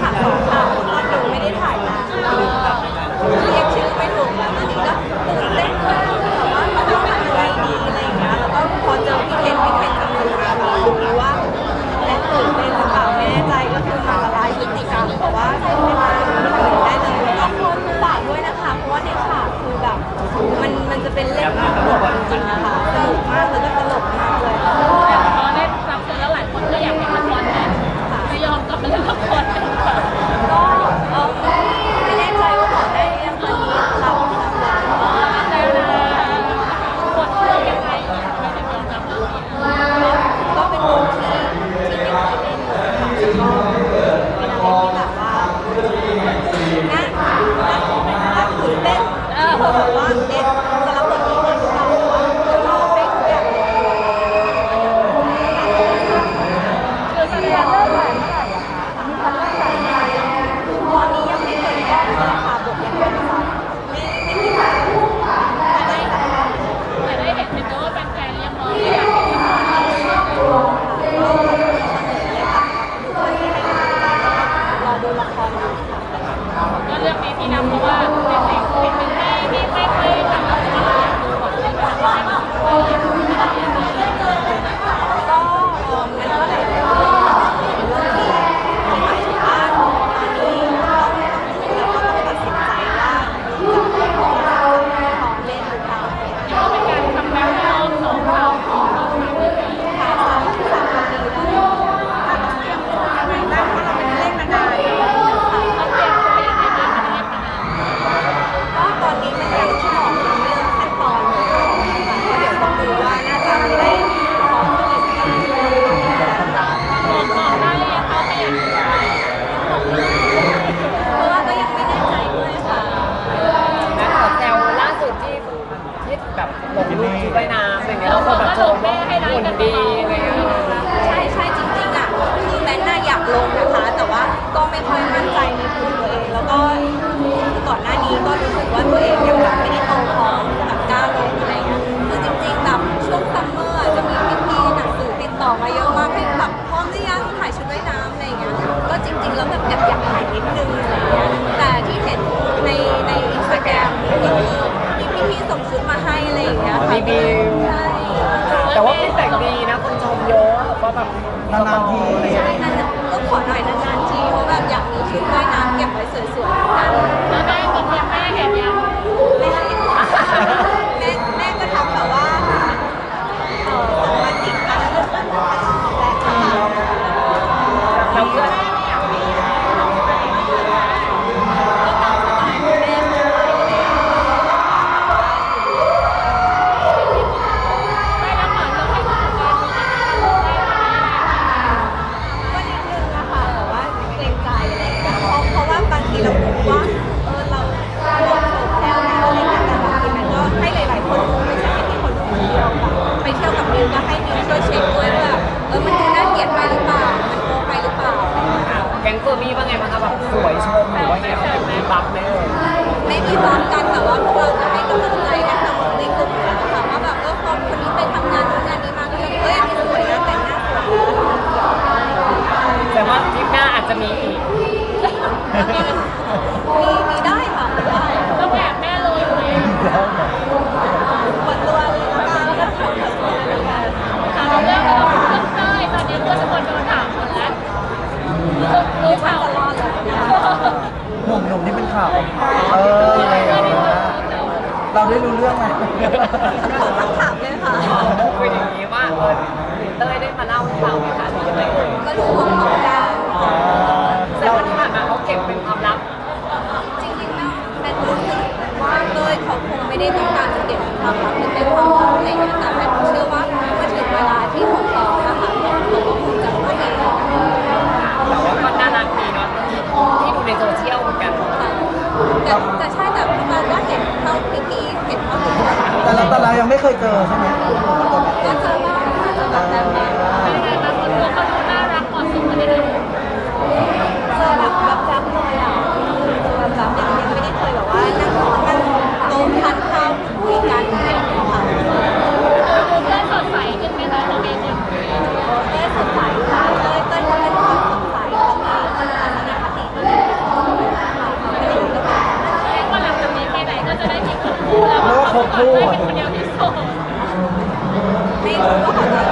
差不多。 แบบลงรูปชุดว่ายน้ำอะไรเงี้ยแล้วคนแบบชมว่าหุ่นดีอะไรเงี้ยใช่ใช่จริงๆอะคือแมทน่าอยากลงนะคะ แต่ว่าก็ไม่ค่อยมั่นใจในตัวเอง ทีใช่นั่นแหละก็ขอหน่อยนานๆทีเพราะแบบอยากมีชุดว่ายน้ำเก็บไว้สวยๆกัน แล้วได้ตกลงแม่เห็นยัง แก๊งเฟอร์มี่ว่าไงบ้างคะแบบสวยชมหรือว่าไงมีบัฟไแม่ไม่มีพร้มกันแต่ว่าพวกเราจะให้กำลังใจกันค่ะในกลุ่มนะคะว่าแบบเออพอคนนี้ไปทำงานทำงานนี้มาก็เลยเออยอันนี้สวยนะแต่งหน้าสวยแต่ว่าทริปหน้าอาจจะมี เราได้รู้เรื่องไหมต้องถามเลยค่ะคุยอย่างนี้ว่าเออเต้ยได้มาเล่าให้ฟังไหมคะก็รู้ของเขาได้ ยเจอใช่ไหมก็เจอบ้างค่ะเจอแบบแบนเป็นไงบ้างคนตัวเขาดูรักกันเลยนะเอแแบบแบบยอะเจอแยังไม่ได้เคยแบบว่านั่งนั่งโต๊ะคุยกันอะอเพื่อนสดใสขึ้นไหมคะนเอ็เนี่ยเต้สดใสค่ะเต้ยเต้เป็นเขามีทันิที่ดีเขาไม่ได้องกับแค่ว่าลังจากนี้ไไหนก็จะได้มีคนคู่แล้วก็คบคู่เป็นคนเดียว 没哈